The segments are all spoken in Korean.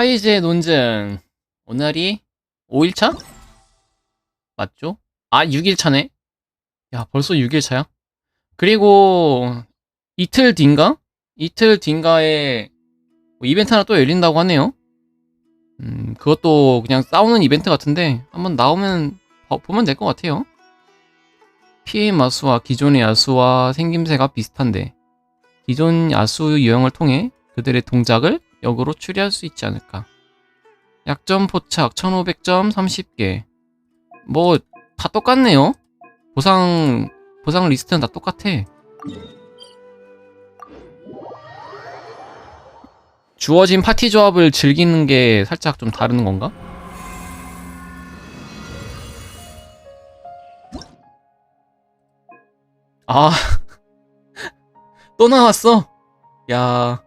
화이제 논증 오늘이 5일차? 맞죠? 아 6일차네 야 벌써 6일차야? 그리고 이틀 뒤인가? 이틀 뒤인가에 뭐 이벤트 하나 또 열린다고 하네요 음 그것도 그냥 싸우는 이벤트 같은데 한번 나오면 봐- 보면 될 것 같아요 피해 마수와 기존의 야수와 생김새가 비슷한데 기존 야수 유형을 통해 그들의 동작을 역으로 추리할 수 있지 않을까. 약점 포착 1500점 30개. 뭐 다 똑같네요. 보상 보상 리스트는 다 똑같아. 주어진 파티 조합을 즐기는 게 살짝 좀 다른 건가? 아, 또 나왔어. 야,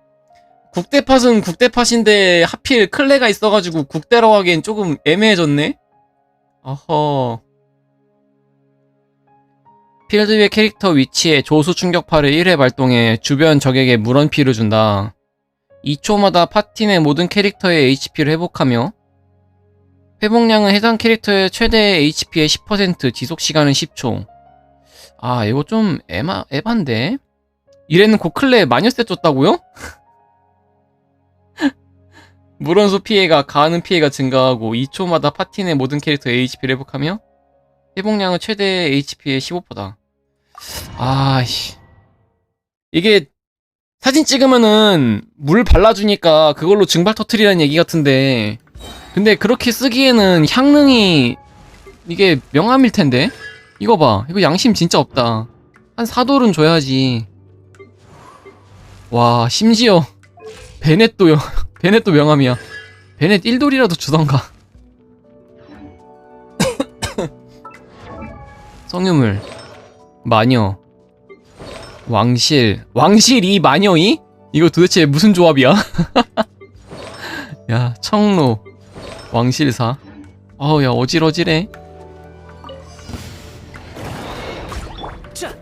국대팟은 국대팟인데 하필 클레가 있어가지고 국대라고 하기엔 조금 애매해졌네. 어허. 필드의 캐릭터 위치에 조수 충격파를 1회 발동해 주변 적에게 물원피를 준다. 2초마다 파티 내 모든 캐릭터의 HP를 회복하며 회복량은 해당 캐릭터의 최대 HP의 10% 지속 시간은 10초. 아, 이거 좀 에마, 에반데? 이래는 고클레 마녀세 줬다고요? 물원소 피해가 가하는 피해가 증가하고 2초마다 파티 내 모든 캐릭터의 HP를 회복하며 회복량은 최대 HP의 15%다. 아씨. 이게 사진 찍으면은 물 발라주니까 그걸로 증발 터트리라는 얘기 같은데. 근데 그렇게 쓰기에는 향능이 이게 명함일 텐데? 이거 봐. 이거 양심 진짜 없다. 한 4돌은 줘야지. 와 심지어 베넷도요 베넷도 명함이야. 베넷 1돌이라도 주던가. 성유물. 마녀. 왕실. 왕실 이 마녀 이? 이거 도대체 무슨 조합이야? 야 청로. 왕실사. 어우 야 어질어질해. 자,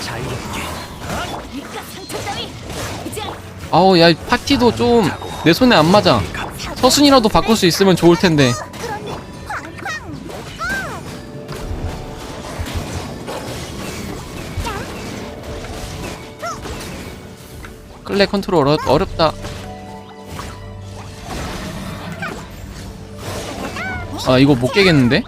자유롭게 아우 야 파티도 좀 내 손에 안 맞아. 서순이라도 바꿀 수 있으면 좋을 텐데. 클레 컨트롤 어렵, 어렵다. 아 이거 못 깨겠는데?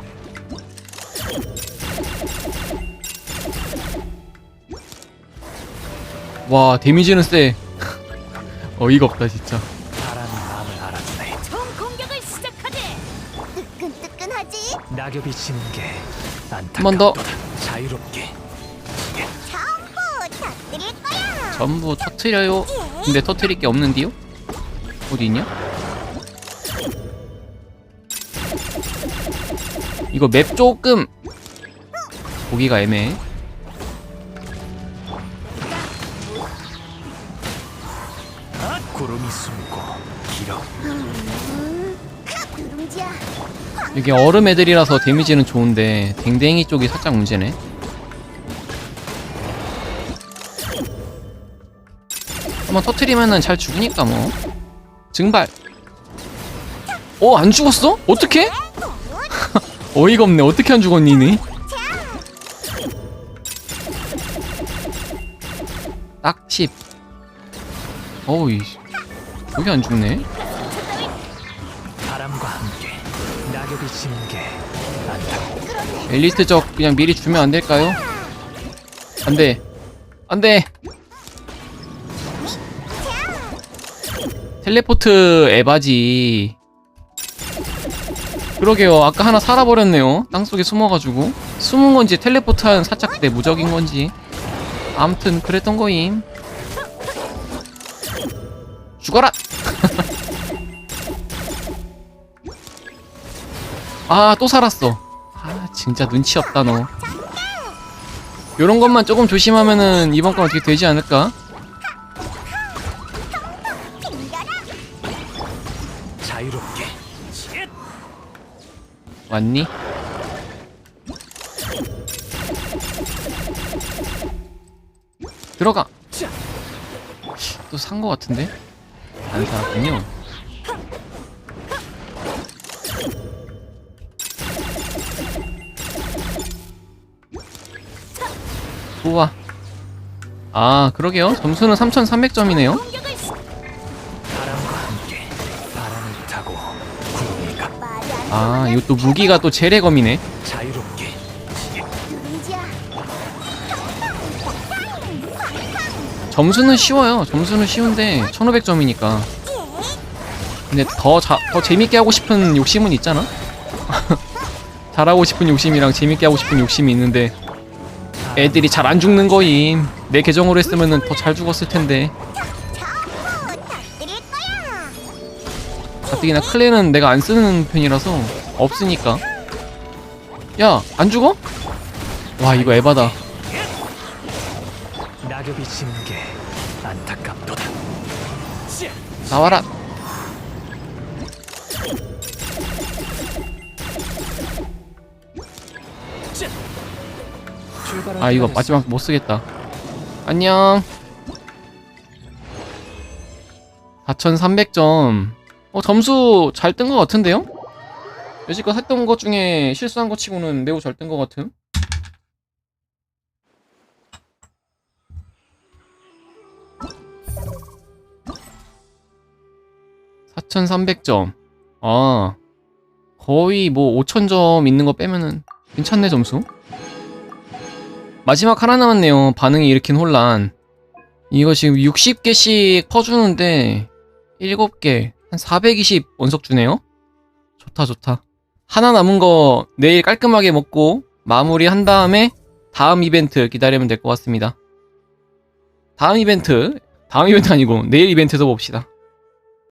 와 데미지는 세 어이가 없다 진짜 바람이 마음을 알아주네. 총 공격을 시작하지 뜨끈뜨끈하지 낙엽이 지는 게번 더. 안타깝도다. 자유롭게 전부 터뜨릴 거야 전부 터트려요 근데 터트릴 게 없는데요? 어디 있냐? 이거 맵 조금 보기가 애매해 숨고 길어. 누룽지야 이게 얼음 애들이라서 데미지는 좋은데 댕댕이 쪽이 살짝 문제네 한번 터트리면은 잘 죽으니까 뭐 증발 어? 안 죽었어? 어떻게? 어이가 없네 어떻게 안 죽었니 니? 딱 10. 어우 이 여기 안 죽네 바람과 함께 낙엽이 지는 게 안타깝. 엘리트 적 그냥 미리 주면 안 될까요? 안 돼. 안 돼. 텔레포트 에바지. 그러게요. 아까 하나 살아버렸네요. 땅속에 숨어가지고. 숨은 건지 텔레포트 한 살짝 내 무적인 건지. 암튼 그랬던 거임. 죽어라! 아, 또 살았어. 아, 진짜 눈치 없다, 너. 요런 것만 조금 조심하면은 이번 건 어떻게 되지 않을까? 자유롭게 왔니? 들어가! 또 산 거 같은데? 안타군요. 우와. 아, 그러게요. 점수는 3,300점이네요. 아, 이것도 무기가 또 재래검이네. 점수는 쉬워요. 점수는 쉬운데 1,500점이니까. 근데 더, 자, 더 재밌게 하고 싶은 욕심은 있잖아? 잘하고 싶은 욕심이랑 재밌게 하고 싶은 욕심이 있는데 애들이 잘 안 죽는 거임. 내 계정으로 했으면 더 잘 죽었을 텐데. 가뜩이나 클레는 내가 안 쓰는 편이라서 없으니까. 야, 안 죽어? 와, 이거 에바다. 낙엽이 지는 게 안타깝도다 나와라. 아, 이거. 마지막 못 쓰겠다. 안녕. 4,300점. 어, 점수 잘 뜬 것 같은데요? 여지껏 했던 것 중에 실수한 것 치고는 매우 잘 뜬 것 같은? (4,300점) 아 거의 뭐 (5,000점) 있는 거 빼면은 괜찮네 점수 마지막 하나 남았네요. 반응이 일으킨 혼란. 이거 지금 60개씩 퍼주는데 7개, 한 420 원석 주네요. 좋다 좋다. 하나 남은 거 내일 깔끔하게 먹고 마무리 한 다음에 다음 이벤트 기다리면 될 것 같습니다. 다음 이벤트, 다음 이벤트 아니고 내일 이벤트도 봅시다.